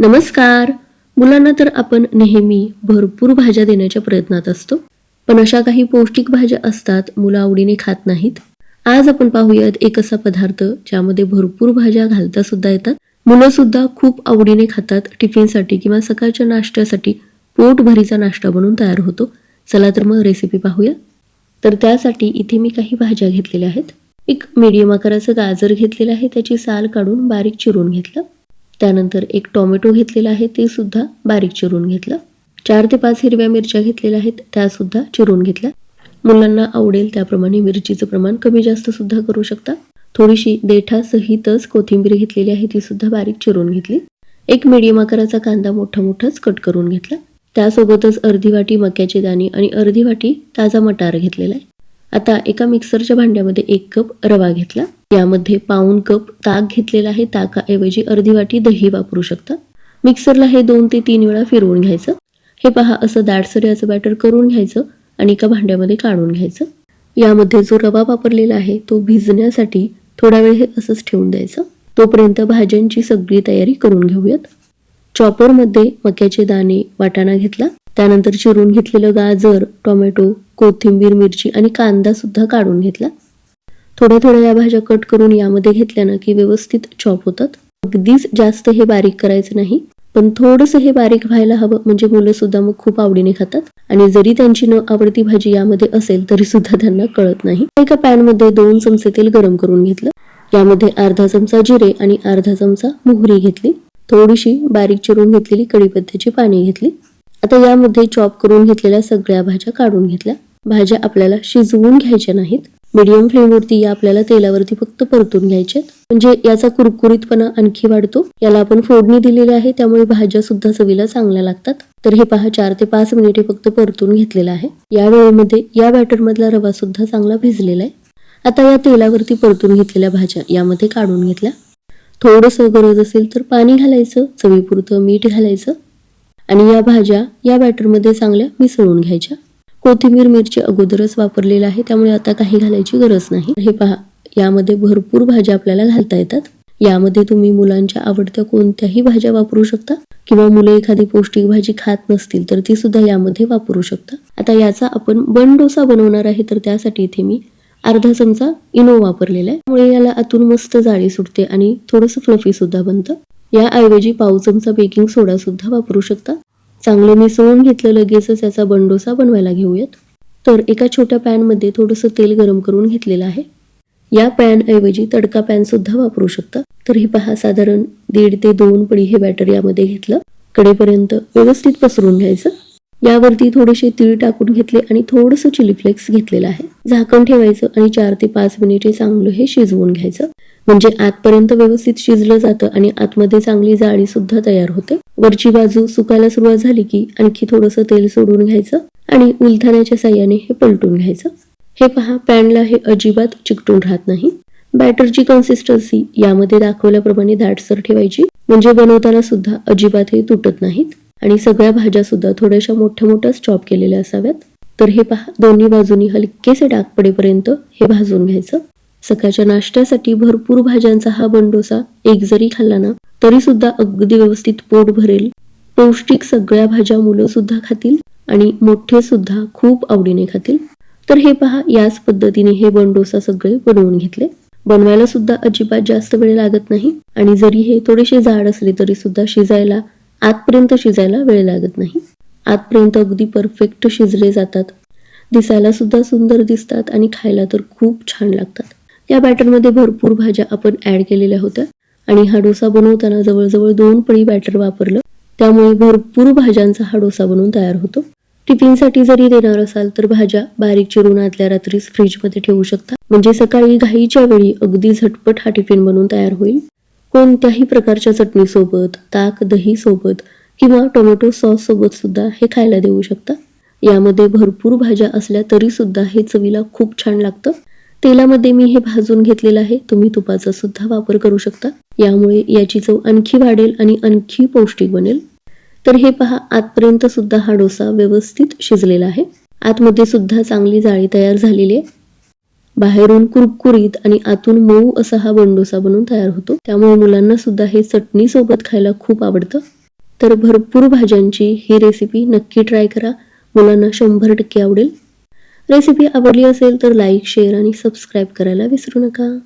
नमस्कार. मुलांना तर आपण नेहमी भरपूर भाज्या देण्याच्या प्रयत्नात असतो. पण अशा काही पौष्टिक भाज्या असतात मुलं आवडीने खात नाहीत. आज आपण पाहूयात एक असा पदार्थ ज्यामध्ये भरपूर भाज्या घालता सुद्धा येतात. मुलं सुद्धा खूप आवडीने खातात टिफिनसाठी किंवा सकाळच्या नाश्त्यासाठी पोटभरीचा नाश्ता बनवून तयार होतो. चला तर मग रेसिपी पाहूया. तर त्यासाठी इथे मी काही भाज्या घेतलेल्या आहेत. एक मीडियम आकाराचं गाजर घेतलेलं आहे त्याची साल काढून बारीक चिरून घेतलं. त्यानंतर एक टोमॅटो घेतलेला आहे ते सुद्धा बारीक चिरून घेतलं. चार ते पाच हिरव्या मिरच्या घेतलेल्या आहेत त्या सुद्धा चिरून घेतल्या. मुलांना आवडेल त्याप्रमाणे मिरचीचं प्रमाण कमी जास्त सुद्धा करू शकता. थोडीशी देठासहितच कोथिंबीर घेतलेली आहे ती सुद्धा बारीक चिरून घेतली. एक मिडियम आकाराचा कांदा मोठा मोठाच कट करून घेतला. त्यासोबतच अर्धी वाटी मक्याचे दाणे आणि अर्धी वाटी ताजा मटार घेतलेला आहे. आता एका मिक्सरच्या भांड्यामध्ये एक कप रवा घेतला. यामध्ये पाऊन कप ताक घेतलेला आहे. ताकाऐवजी अर्धी वाटी दही वापरू शकता. मिक्सरला हे दोन ते तीन वेळा फिरवून घ्यायचं. हे पहा असं दाटसर याचं बॅटर करून घ्यायचं आणि एका भांड्यामध्ये काढून घ्यायचं. यामध्ये जो रवा वापरलेला आहे तो भिजण्यासाठी थोडा वेळ हे असंच ठेवून द्यायचं. तोपर्यंत भाज्यांची सगळी तयारी करून घेऊयात. चॉपरमध्ये मक्याचे दाणे वाटाणा घेतला. त्यानंतर चिरून घेतलेलं गाजर टोमॅटो कोथिंबीर मिरची आणि कांदा सुद्धा काढून घेतला. थोड्या थोड्या या भाज्या कट करून यामध्ये घेतल्यानं की व्यवस्थित चॉप होतात. अगदीच जास्त हे बारीक करायचं नाही पण थोडंसं हे बारीक व्हायला हवं म्हणजे मुलं सुद्धा मग खूप आवडीने खातात. आणि जरी त्यांची न आवडती भाजी यामध्ये असेल तरी सुद्धा त्यांना कळत नाही. एका पॅनमध्ये दोन चमचे तेल गरम करून घेतलं. यामध्ये अर्धा चमचा जिरे आणि अर्धा चमचा मोहरी घेतली. थोडीशी बारीक चिरून घेतलेली कढीपत्त्याची पाने घेतली. आता यामध्ये चॉप करून घेतलेल्या सगळ्या भाज्या काढून घेतल्या. भाज्या आपल्याला शिजवून घ्यायच्या नाहीत. मिडियम फ्लेमवरती या आपल्याला तेलावरती फक्त परतून घ्यायचे म्हणजे याचा कुरकुरीतपणा आणखी वाढतो. याला आपण फोडणी दिलेली आहे त्यामुळे भाज्या सुद्धा चवीला चांगल्या लागतात. तर हे पहा चार ते पाच मिनिटे फक्त परतून घेतलेलं आहे. या वेळेमध्ये या बॅटरमधला रवा सुद्धा चांगला भिजलेला आहे. आता या तेलावरती परतून घेतलेल्या भाज्या यामध्ये काढून घेतल्या. थोडंसं गरज असेल तर पाणी घालायचं चवीपुरतं मीठ घालायचं. आणि या भाज्या या बॅटरमध्ये चांगल्या मिसळून घ्यायच्या. कोथिंबीर मिरची अगोदरच वापरलेला आहे. त्यामुळे आता काही घालायची गरज नाही. हे पहा यामध्ये भरपूर भाज्या आपल्याला घालता येतात. यामध्ये तुम्ही मुलांच्या आवडत्या कोणत्याही भाज्या वापरू शकता किंवा मुलं एखादी पौष्टिक भाजी खात नसतील तर ती सुद्धा यामध्ये वापरू शकता. आता याचा आपण बन डोसा बनवणार आहे तर त्यासाठी इथे मी अर्धा चमचा इनो वापरलेला आहे. त्यामुळे याला आतून मस्त जाळी सुटते आणि थोडंसं फ्लफी सुद्धा बनतं. याऐवजी पाव चमचा बेकिंग सोडा सुद्धा वापरू शकता. चांगलं मिसळून घेतलं लगेचच याचा बंडोसा बनवायला घेऊयात. तर एका छोट्या पॅनमध्ये थोडंसं तेल गरम करून घेतलेलं आहे. या पॅन ऐवजी तडका पॅन सुद्धा वापरू शकता. तर हे पहा साधारण दीड ते दोन पडी हे बॅटर यामध्ये घेतलं. कडेपर्यंत व्यवस्थित पसरून घ्यायचं. यावरती थोडेसे तीळ टाकून घेतले आणि थोडंसं चिली फ्लेक्स घेतलेलं आहे. झाकण ठेवायचं आणि चार ते पाच मिनिटे चांगलं हे शिजवून घ्यायचं. म्हणजे आतपर्यंत व्यवस्थित शिजलं जातं आणि आतमध्ये चांगली जाळी सुद्धा तयार होते. वरची बाजू सुकायला सुरुवात झाली की आणखी थोडंसं तेल सोडून घ्यायचं आणि उलथाण्याच्या साह्याने हे पलटून घ्यायचं. हे पहा पॅनला हे अजिबात चिकटून राहत नाही. बॅटरची कन्सिस्टन्सी यामध्ये दाखवल्याप्रमाणे दाटसर ठेवायची. म्हणजे बनवताना सुद्धा अजिबात हे तुटत नाहीत. आणि सगळ्या भाज्या सुद्धा थोड्याशा मोठ्या मोठ्याच चॉप केलेल्या असाव्यात. तर हे पहा दोन्ही बाजूनी हलकेसे डाग पडेपर्यंत हे भाजून घ्यायचं. सकाळच्या नाश्त्यासाठी भरपूर भाज्यांचा हा बंडोसा एक जरी खाल्ला ना तरी सुद्धा अगदी व्यवस्थित पोट भरेल. पौष्टिक सगळ्या भाज्या मुलं सुद्धा खातील आणि मोठे सुद्धा खूप आवडीने खातील. तर हे पहा याच पद्धतीने हे बंडोसा सगळे बनवून घेतले. बनवायला सुद्धा अजिबात जास्त वेळ लागत नाही आणि जरी हे थोडेसे जाड असले तरी सुद्धा शिजायला आतपर्यंत शिजायला वेळ लागत नाही. आतपर्यंत अगदी परफेक्ट शिजले जातात. दिसायला सुद्धा सुंदर दिसतात आणि खायला तर खूप छान लागतात. या बॅटरमध्ये भरपूर भाज्या आपण ऍड केलेल्या होत्या आणि हा डोसा बनवताना जवळजवळ दोन पळी बॅटर वापरलं. त्यामुळे भरपूर भाज्यांचा हा डोसा बनवून तयार होतो. टिफिनसाठी जरी देणार असाल तर भाज्या बारीक चिरून आदल्या रात्रीच फ्रीजमध्ये ठेवू शकता. म्हणजे सकाळी घाईच्या वेळी अगदी झटपट हा टिफिन बनवून तयार होईल. कोणत्याही प्रकारच्या चटणी सोबत ताक दही सोबत किंवा टोमॅटो सॉस सोबत सुद्धा हे खायला देऊ शकता. यामध्ये भरपूर भाज्या असल्या तरी सुद्धा हे चवीला खूप छान लागतं. तेलामध्ये मी हे भाजून घेतलेलं आहे. तुम्ही तुपाचा सुद्धा वापर करू शकता. यामुळे याची चव आणखी वाढेल आणि आणखी पौष्टिक बनेल. तर हे पहा आतपर्यंत सुद्धा हा डोसा व्यवस्थित शिजलेला आहे. आतमध्ये सुद्धा चांगली जाळी तयार झालेली आहे. बाहेरून कुरकुरीत आणि आतून मऊ असा हा बंडोसा बनवून तयार होतो. त्यामुळे मुलांना सुद्धा हे चटणी सोबत खायला खूप आवडतं. तर भरपूर भाज्यांची ही रेसिपी नक्की ट्राय करा. मुलांना शंभर टक्के आवडेल. रेसिपी आवडली असेल तर लाईक शेअर आणि सबस्क्राईब करायला विसरू नका.